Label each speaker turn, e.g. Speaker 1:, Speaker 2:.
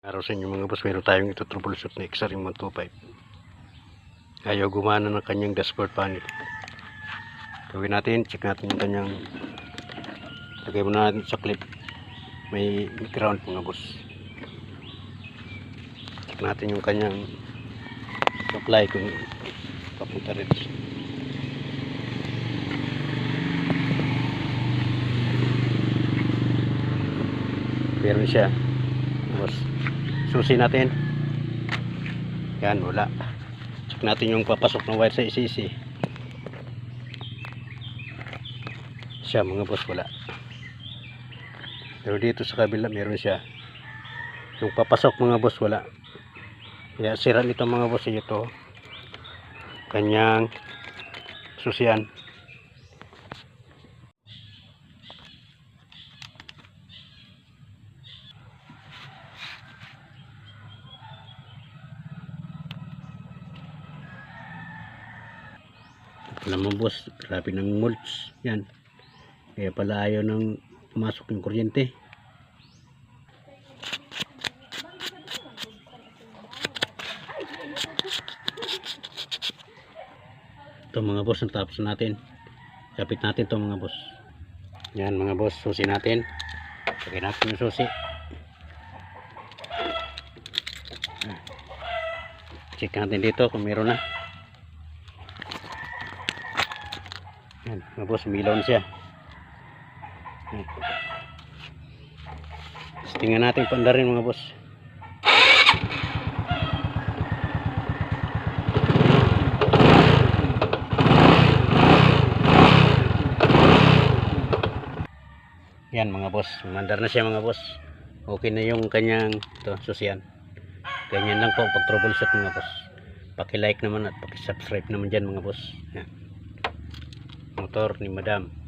Speaker 1: Araw sa inyo mga boss, meron tayong ito troubleshoot na XRM 125. Ayaw gumana ng kanyang dashboard panel. Gawin natin, check natin yung kanyang lagay muna natin sa clip. May ground mga boss. Check natin yung kanyang supply kung papunta rin. Meron siya. Boss. Susi natin. Yan, wala. Check natin yung papasok ng wire sa ICC. Siya, mga boss, wala. Pero dito sa kabila, meron siya. Yung papasok, mga boss, wala. Kaya sira nito, mga boss, ito. Kanyang susian. Alam mo boss, grabe ng mulch. Yan. Kaya pala ayaw nang pumasok yung kuryente. Ito mga boss, natapos na natin. Kapit natin to mga boss. Yan mga boss, susi natin. Lagyan natin yung susi. Check natin dito kung meron na. Yan, mga boss, umilaw na siya. Yan. Tingnan natin panda rin mga boss. Yan mga boss, mandar na siya mga boss. Okay na yung kanyang ito, susiyan. Ganyan lang po pag troubleshoot mga boss. Paki-like naman at paki-subscribe naman dyan mga boss. Yan motor ni madam